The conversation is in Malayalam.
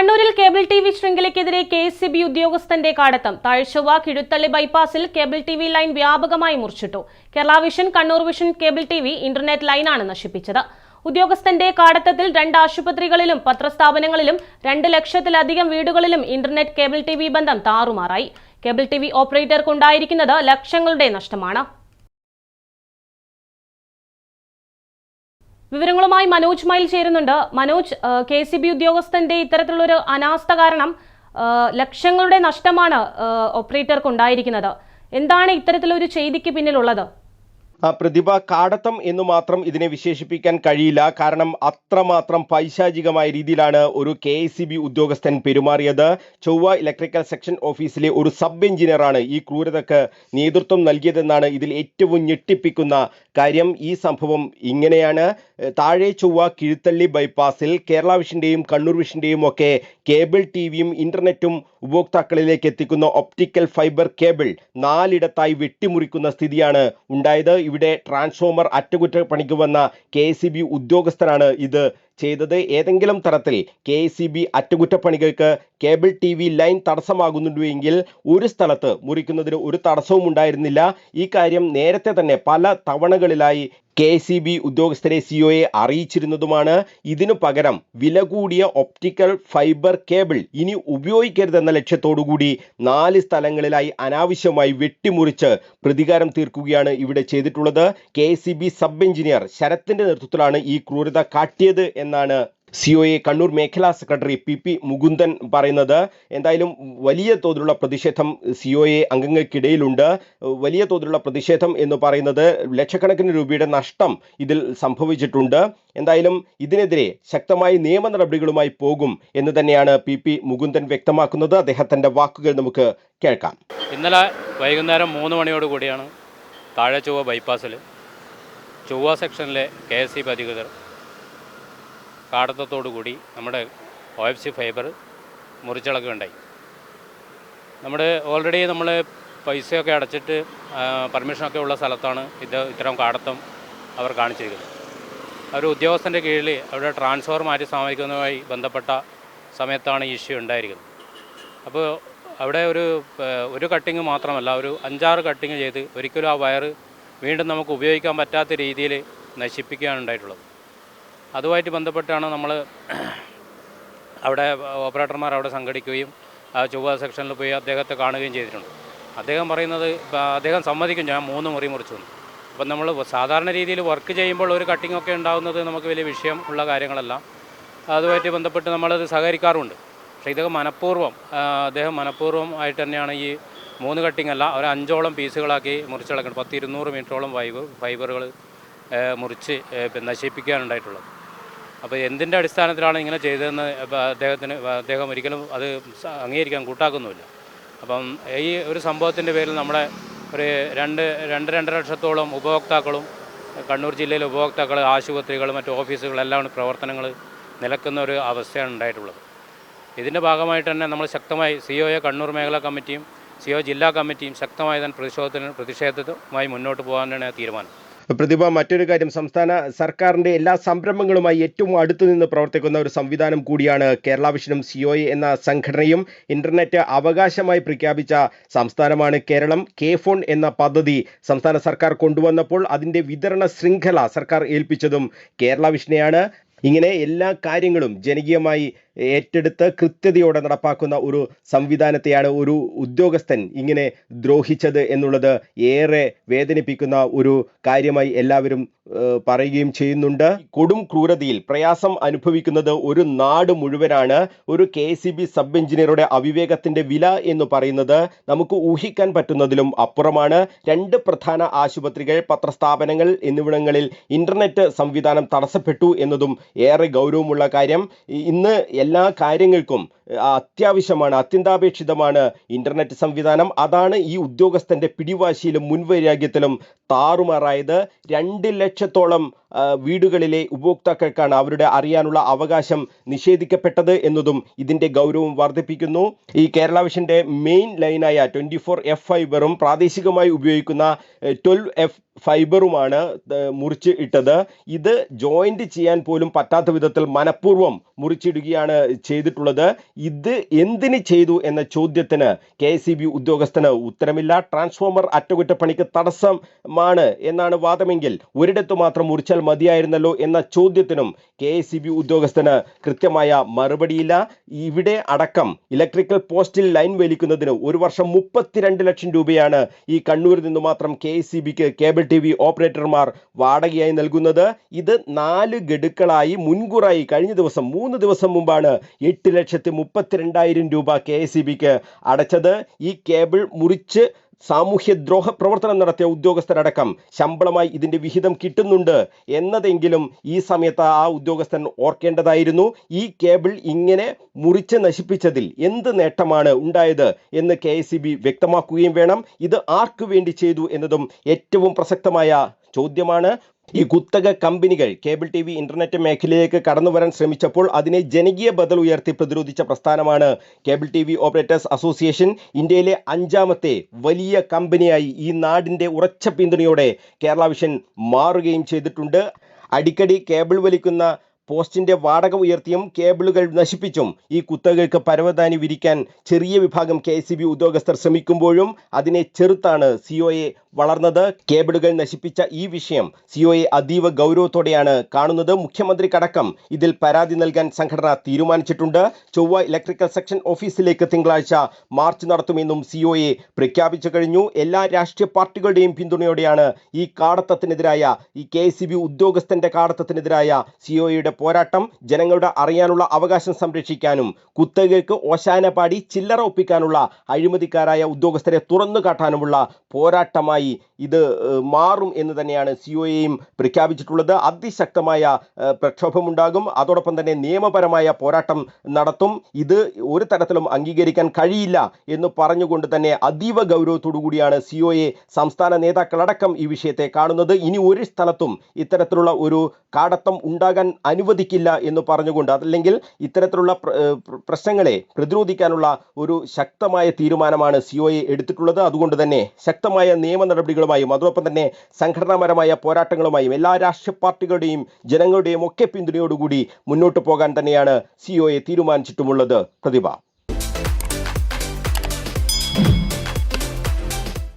കണ്ണൂരിൽ കേബിൾ ടി വി ശൃംഖലയ്ക്കെതിരെ കെ എസ് സി ബി ഉദ്യോഗസ്ഥന്റെ കാടത്തം. താഴ്ചവ കിഴുത്തള്ളി ബൈപ്പാസിൽ കേബിൾ ടി വി ലൈൻ വ്യാപകമായി മുറിച്ചിട്ടു. Kerala vision Kannur vision cable T V internet ലൈനാണ് നശിപ്പിച്ചത്. ഉദ്യോഗസ്ഥന്റെ കാടത്തത്തിൽ രണ്ട് ആശുപത്രികളിലും പത്രസ്ഥാപനങ്ങളിലും രണ്ട് ലക്ഷത്തിലധികം വീടുകളിലും ഇന്റർനെറ്റ് കേബിൾ ടി ബന്ധം താറുമാറായി. കേബിൾ ടി വി ഓപ്പറേറ്റർക്കുണ്ടായിരിക്കുന്നത് ലക്ഷങ്ങളുടെ നഷ്ടമാണ്. വിവരങ്ങളുമായി മനോജ് മൈൽ ചേരുന്നുണ്ട്. മനോജ് കെ സി ബി ഉദ്യോഗസ്ഥന്റെ ഇത്തരത്തിലുള്ളൊരു അനാസ്ഥ കാരണം ലക്ഷങ്ങളുടെ നഷ്ടമാണ് ഓപ്പറേറ്റർക്ക് ഉണ്ടായിരിക്കുന്നത് എന്താണ് ഇത്തരത്തിലൊരു ചെയ്തിക്ക് പിന്നിലുള്ളത്? പ്രതിഭ കാടത്തം എന്ന് മാത്രം ഇതിനെ വിശേഷിപ്പിക്കാൻ കഴിയില്ല. കാരണം അത്രമാത്രം പൈശാചികമായ രീതിയിലാണ് ഒരു കെ എസ് ബി ഉദ്യോഗസ്ഥൻ പെരുമാറിയത്. ചൊവ്വ ഇലക്ട്രിക്കൽ സെക്ഷൻ ഓഫീസിലെ ഒരു സബ് എഞ്ചിനീയറാണ് ഈ ക്രൂരതക്ക് നേതൃത്വം നൽകിയതെന്നാണ് ഇതിൽ ഏറ്റവും ഞെട്ടിപ്പിക്കുന്ന കാര്യം ഈ സംഭവം ഇങ്ങനെയാണ്. താഴെ ചൊവ്വ കിഴുത്തള്ളി ബൈപ്പാസിൽ കേരള വിഷന്റെയും കണ്ണൂർ വിഷന്റെയും ഒക്കെ കേബിൾ ടി വിയും ഇന്റർനെറ്റും ഉപഭോക്താക്കളിലേക്ക് എത്തിക്കുന്ന ഒപ്റ്റിക്കൽ ഫൈബർ കേബിൾ നാലിടത്തായി വെട്ടിമുറിക്കുന്ന സ്ഥിതിയാണ് ഉണ്ടായത്. ഇവിടെ ട്രാൻസ്ഫോമർ അറ്റകുറ്റപ്പണിക്ക് വന്ന കെ ഉദ്യോഗസ്ഥരാണ് ഇത് ചെയ്തത്. ഏതെങ്കിലും തരത്തിൽ കെ സി ബി അറ്റകുറ്റപ്പണികൾക്ക് കേബിൾ ടി വി ലൈൻ തടസ്സമാകുന്നുണ്ടെങ്കിൽ ഒരു സ്ഥലത്ത് മുറിക്കുന്നതിന് ഒരു തടസ്സവും ഉണ്ടായിരുന്നില്ല ഈ കാര്യം നേരത്തെ തന്നെ പല തവണകളിലായി കെ സി ബി ഉദ്യോഗസ്ഥരെ സിഒയെ അറിയിച്ചിരുന്നതുമാണ്. ഇതിനു പകരം വില കൂടിയ ഒപ്റ്റിക്കൽ ഫൈബർ കേബിൾ ഇനി ഉപയോഗിക്കരുതെന്ന ലക്ഷ്യത്തോടുകൂടി നാല് സ്ഥലങ്ങളിലായി അനാവശ്യമായി വെട്ടിമുറിച്ച് പ്രതികാരം തീർക്കുകയാണ് ഇവിടെ ചെയ്തിട്ടുള്ളത്. കെ സബ് എഞ്ചിനീയർ ശരത്തിന്റെ നേതൃത്വത്തിലാണ് ഈ ക്രൂരത കാട്ടിയത് എന്നാണ് സിഒഎ കണ്ണൂർ മേഖലാ സെക്രട്ടറി പി പി മുകുന്ദൻ പറയുന്നത് എന്തായാലും വലിയ തോതിലുള്ള പ്രതിഷേധം സി ഒ എ അംഗങ്ങൾക്കിടയിലുണ്ട്. വലിയ തോതിലുള്ള പ്രതിഷേധം എന്ന് പറയുന്നത് ലക്ഷക്കണക്കിന് രൂപയുടെ നഷ്ടം ഇതിൽ സംഭവിച്ചിട്ടുണ്ട്. എന്തായാലും ഇതിനെതിരെ ശക്തമായ നിയമ നടപടികളുമായി പോകും എന്ന് തന്നെയാണ് പി പി മുകുന്ദൻ വ്യക്തമാക്കുന്നത്. അദ്ദേഹത്തിന്റെ വാക്കുകൾ നമുക്ക് കേൾക്കാം. ഇന്നലെ വൈകുന്നേരം മൂന്ന് മണിയോട് കൂടിയാണ് താഴെ ചൊവ്വ ബൈപ്പാസിൽ ചൊവ്വ സെക്ഷനിലെ കെ എസ് സി അധികൃതർ കൂടി നമ്മുടെ ഒ എഫ് സി ഫൈബർ മുറിച്ചിളക്കുകയുണ്ടായി. നമ്മുടെ ഓൾറെഡി നമ്മൾ പൈസയൊക്കെ അടച്ചിട്ട് പെർമിഷനൊക്കെ ഉള്ള സ്ഥലത്താണ് ഇത് ഇത്തരം കാടത്തം അവർ കാണിച്ചിരിക്കുന്നത്. ഒരു ഉദ്യോഗസ്ഥന്റെ കീഴിൽ അവിടെ ട്രാൻസ്ഫർ മാറ്റി സ്ഥാപിക്കുന്നതുമായി ബന്ധപ്പെട്ട സമയത്താണ് ഈ ഇഷ്യൂ ഉണ്ടായിരിക്കുന്നത്. അപ്പോൾ അവിടെ ഒരു ഒരു കട്ടിങ് മാത്രമല്ല ഒരു അഞ്ചാറ് കട്ടിങ് ചെയ്ത് ഒരിക്കലും ആ വയർ വീണ്ടും നമുക്ക് ഉപയോഗിക്കാൻ പറ്റാത്ത രീതിയിൽ നശിപ്പിക്കുകയാണ് ഉണ്ടായിട്ടുള്ളത്. അതുമായിട്ട് ബന്ധപ്പെട്ടാണ് നമ്മൾ അവിടെ ഓപ്പറേറ്റർമാർ അവിടെ സംഘടിക്കുകയും ആ ചൊവ്വ സെക്ഷനിൽ പോയി അദ്ദേഹത്തെ കാണുകയും ചെയ്തിട്ടുണ്ട്. അദ്ദേഹം പറയുന്നത് അദ്ദേഹം സമ്മതിക്കും. ഞാൻ മൂന്ന് മുറി മുറിച്ചു അപ്പം നമ്മൾ സാധാരണ രീതിയിൽ വർക്ക് ചെയ്യുമ്പോൾ ഒരു കട്ടിംഗ് ഒക്കെ ഉണ്ടാകുന്നത് നമുക്ക് വലിയ വിഷയം ഉള്ള കാര്യങ്ങളല്ല. അതുമായിട്ട് ബന്ധപ്പെട്ട് നമ്മളത് സഹകരിക്കാറുണ്ട് പക്ഷേ ഇതൊക്കെ മനഃപൂർവം അദ്ദേഹം മനഃപൂർവം ആയിട്ട് തന്നെയാണ് ഈ മൂന്ന് കട്ടിംഗ് അല്ല ഒരു അഞ്ചോളം പീസുകളാക്കി മുറിച്ചിളക്കുന്നത് പത്ത് ഇരുന്നൂറ് മീറ്ററോളം ഫൈബർ ഫൈബറുകൾ മുറിച്ച് നശിപ്പിക്കാനുണ്ടായിട്ടുള്ളത്. അപ്പോൾ എന്തിന്റെ അടിസ്ഥാനത്തിലാണ് ഇങ്ങനെ ചെയ്തതെന്ന് അദ്ദേഹത്തിന് അദ്ദേഹം ഒരിക്കലും അത് അംഗീകരിക്കാൻ കൂട്ടാക്കുന്നുമില്ല. അപ്പം ഈ ഒരു സംഭവത്തിന്റെ പേരിൽ നമ്മുടെ ഒരു രണ്ട് രണ്ട് രണ്ടര ലക്ഷത്തോളം ഉപഭോക്താക്കളും കണ്ണൂർ ജില്ലയിലെ ഉപഭോക്താക്കൾ ആശുപത്രികൾ മറ്റ് ഓഫീസുകളെല്ലാം പ്രവർത്തനങ്ങൾ നിലക്കുന്ന ഒരു അവസ്ഥയാണ് ഉണ്ടായിട്ടുള്ളത്. ഇതിന്റെ ഭാഗമായിട്ട് തന്നെ നമ്മൾ ശക്തമായി സി ഒ കണ്ണൂർ മേഖലാ കമ്മിറ്റിയും സി ഒ ജില്ലാ കമ്മിറ്റിയും ശക്തമായി തന്നെ പ്രതിഷേധത്തിന് പ്രതിഷേധവുമായി മുന്നോട്ട് പോകാനാണ് തീരുമാനം. പ്രതിഭ മറ്റൊരു കാര്യം സംസ്ഥാന സർക്കാരിന്റെ എല്ലാ സംരംഭങ്ങളുമായി ഏറ്റവും അടുത്തു നിന്ന് പ്രവർത്തിക്കുന്ന ഒരു സംവിധാനം കൂടിയാണ് കേരള വിഷനും സിഒ എന്ന സംഘടനയും. ഇന്റർനെറ്റ് അവകാശമായി പ്രഖ്യാപിച്ച സംസ്ഥാനമാണ് കേരളം. കെ ഫോൺ എന്ന പദ്ധതി സംസ്ഥാന സർക്കാർ കൊണ്ടുവന്നപ്പോൾ അതിന്റെ വിതരണ ശൃംഖല സർക്കാർ ഏൽപ്പിച്ചതും കേരള വിഷനെയാണ്. ഇങ്ങനെ എല്ലാ കാര്യങ്ങളും ജനകീയമായി ഏറ്റെടുത്ത് കൃത്യതയോടെ നടപ്പാക്കുന്ന ഒരു സംവിധാനത്തെയാണ് ഒരു ഉദ്യോഗസ്ഥൻ ഇങ്ങനെ ദ്രോഹിച്ചത് എന്നുള്ളത് ഏറെ വേദനിപ്പിക്കുന്ന ഒരു കാര്യമായി എല്ലാവരും പറയുകയും ചെയ്യുന്നുണ്ട്. കൊടും ക്രൂരതയിൽ പ്രയാസം അനുഭവിക്കുന്നത് ഒരു നാട് മുഴുവനാണ്. ഒരു കെ സി ബി സബ് എഞ്ചിനീയറുടെ അവിവേകത്തിന്റെ വില എന്ന് പറയുന്നത് നമുക്ക് ഊഹിക്കാൻ പറ്റുന്നതിലും അപ്പുറമാണ്. രണ്ട് പ്രധാന ആശുപത്രികൾ പത്രസ്ഥാപനങ്ങൾ എന്നിവിടങ്ങളിൽ ഇന്റർനെറ്റ് സംവിധാനം തടസ്സപ്പെട്ടു എന്നതും ഏറെ ഗൗരവമുള്ള കാര്യം. ഇന്ന് എല്ലാ കാര്യങ്ങൾക്കും അത്യാവശ്യമാണ് അത്യന്താപേക്ഷിതമാണ് ഇന്റർനെറ്റ് സംവിധാനം. അതാണ് ഈ ഉദ്യോഗസ്ഥന്റെ പിടിവാശിയിലും മുൻവൈരാഗ്യത്തിലും താറുമാറായത്. രണ്ട് ലക്ഷത്തോളം വീടുകളിലെ ഉപഭോക്താക്കൾക്കാണ് അവരുടെ അറിയാനുള്ള അവകാശം നിഷേധിക്കപ്പെട്ടത് എന്നതും ഇതിന്റെ ഗൗരവം വർദ്ധിപ്പിക്കുന്നു. ഈ കേരള വിഷന്റെ മെയിൻ ലൈനായ ട്വന്റി ഫോർ എഫ് ഫൈബറും പ്രാദേശികമായി ഉപയോഗിക്കുന്ന ട്വൽവ് എഫ് ഫൈബറുമാണ് മുറിച്ച് ഇട്ടത്. ഇത് ജോയിന്റ് ചെയ്യാൻ പോലും പറ്റാത്ത വിധത്തിൽ മനഃപൂർവം മുറിച്ചിടുകയാണ് ചെയ്തിട്ടുള്ളത്. ഇത് എന്തിന് ചെയ്തു എന്ന ചോദ്യത്തിന് കെ എസ് ഉദ്യോഗസ്ഥന് ഉത്തരമില്ല. ട്രാൻസ്ഫോമർ അറ്റകുറ്റപ്പണിക്ക് തടസ്സമാണ് എന്നാണ് വാദമെങ്കിൽ ഒരിടത്തു മാത്രം മുറിച്ചാൽ മതിയായിരുന്നല്ലോ എന്ന ചോദ്യത്തിനും കെ എസ് ഉദ്യോഗസ്ഥന് കൃത്യമായ മറുപടിയില്ല. ഇവിടെ അടക്കം ഇലക്ട്രിക്കൽ പോസ്റ്റിൽ ലൈൻ വലിക്കുന്നതിന് ഒരു വർഷം മുപ്പത്തിരണ്ട് ലക്ഷം രൂപയാണ് ഈ കണ്ണൂരിൽ നിന്ന് മാത്രം K S cable T V ഓപ്പറേറ്റർമാർ വാടകയായി നൽകുന്നത്. ഇത് നാല് ഗഡുക്കളായി മുൻകൂറായി കഴിഞ്ഞ ദിവസം മൂന്ന് ദിവസം മുമ്പാണ് എട്ട് ലക്ഷത്തി മുപ്പത്തിരണ്ടായിരം രൂപ കെ എസ് അടച്ചത്. ഈ കേബിൾ മുറിച്ച് സാമൂഹ്യദ്രോഹ പ്രവർത്തനം നടത്തിയ ഉദ്യോഗസ്ഥരടക്കം ശമ്പളമായി ഇതിന്റെ വിഹിതം കിട്ടുന്നുണ്ട് എന്നതെങ്കിലും ഈ സമയത്ത് ആ ഉദ്യോഗസ്ഥൻ ഓർക്കേണ്ടതായിരുന്നു. ഈ കേബിൾ ഇങ്ങനെ മുറിച്ച് നശിപ്പിച്ചതിൽ എന്ത് നേട്ടമാണ് ഉണ്ടായത് എന്ന് കെ വ്യക്തമാക്കുകയും വേണം. ഇത് ആർക്കു വേണ്ടി ചെയ്തു എന്നതും ഏറ്റവും പ്രസക്തമായ ചോദ്യമാണ്. ഈ കുത്തക കമ്പനികൾ കേബിൾ ടി വി ഇന്റർനെറ്റ് മേഖലയിലേക്ക് കടന്നു വരാൻ ശ്രമിച്ചപ്പോൾ അതിനെ ജനകീയ ബദൽ ഉയർത്തി പ്രതിരോധിച്ച പ്രസ്ഥാനമാണ് cable T V operators association ഇന്ത്യയിലെ അഞ്ചാമത്തെ വലിയ കമ്പനിയായി ഈ നാടിന്റെ ഉറച്ച പിന്തുണയോടെ കേരള വിഷൻ മാറുകയും ചെയ്തിട്ടുണ്ട്. അടിക്കടി കേബിൾ വലിക്കുന്ന പോസ്റ്റിന്റെ വാടക ഉയർത്തിയും കേബിളുകൾ നശിപ്പിച്ചും ഈ കുത്തകൾക്ക് പരവതാനി വിരിക്കാൻ ചെറിയ വിഭാഗം കെ ഉദ്യോഗസ്ഥർ ശ്രമിക്കുമ്പോഴും അതിനെ ചെറുത്താണ് സിഒയെ വളർന്നത് കേബിളുകൾ നശിപ്പിച്ച ഈ വിഷയം സിഒയെ അതീവ ഗൗരവത്തോടെയാണ് കാണുന്നത്. മുഖ്യമന്ത്രി മുഖ്യമന്ത്രിക്കടക്കം ഇതിൽ പരാതി നൽകാൻ സംഘടന തീരുമാനിച്ചിട്ടുണ്ട്. ചൊവ്വ ഇലക്ട്രിക്കൽ സെക്ഷൻ ഓഫീസിലേക്ക് തിങ്കളാഴ്ച മാർച്ച് നടത്തുമെന്നും സിഒയെ പ്രഖ്യാപിച്ചു കഴിഞ്ഞു. എല്ലാ രാഷ്ട്രീയ പാർട്ടികളുടെയും പിന്തുണയോടെയാണ് ഈ കാടത്തത്തിനെതിരായ ഈ കെ ഉദ്യോഗസ്ഥന്റെ കാടത്തത്തിനെതിരായ സിഒയുടെ പോരാട്ടം. ജനങ്ങളുടെ അറിയാനുള്ള അവകാശം സംരക്ഷിക്കാനും കുത്തകയ്ക്ക് ഓശാന പാടി ചില്ലറ ഒപ്പിക്കാനുള്ള അഴിമതിക്കാരായ ഉദ്യോഗസ്ഥരെ തുറന്നു കാട്ടാനുമുള്ള പോരാട്ടമായി ഇത് മാറും എന്ന് തന്നെയാണ് സി ഒ എയും പ്രഖ്യാപിച്ചിട്ടുള്ളത്. അതിശക്തമായ പ്രക്ഷോഭമുണ്ടാകും. അതോടൊപ്പം തന്നെ നിയമപരമായ പോരാട്ടം നടത്തും. ഇത് ഒരു തരത്തിലും അംഗീകരിക്കാൻ കഴിയില്ല എന്ന് പറഞ്ഞുകൊണ്ട് തന്നെ അതീവ ഗൗരവത്തോടു കൂടിയാണ് എ സംസ്ഥാന നേതാക്കളടക്കം ഈ വിഷയത്തെ കാണുന്നത്. ഇനി ഒരു സ്ഥലത്തും ഇത്തരത്തിലുള്ള ഒരു കാടത്തം ഉണ്ടാകാൻ അനുവദിക്കില്ല എന്ന് പറഞ്ഞുകൊണ്ട് അതല്ലെങ്കിൽ ഇത്തരത്തിലുള്ള പ്ര- പ്രശ്നങ്ങളെ പ്രതിരോധിക്കാനുള്ള ഒരു ശക്തമായ തീരുമാനമാണ് സി ഒ എ എടുത്തിട്ടുള്ളത്. അതുകൊണ്ട് തന്നെ ശക്തമായ നിയമ നടപടികളുമായും അതോടൊപ്പം തന്നെ സംഘടനാപരമായ പോരാട്ടങ്ങളുമായും എല്ലാ രാഷ്ട്രീയ പാർട്ടികളുടെയും ജനങ്ങളുടെയും ഒക്കെ പിന്തുണയോടുകൂടി മുന്നോട്ട് പോകാൻ തന്നെയാണ് സിഒയെ തീരുമാനിച്ചിട്ടുമുള്ളത്. പ്രതിഭ.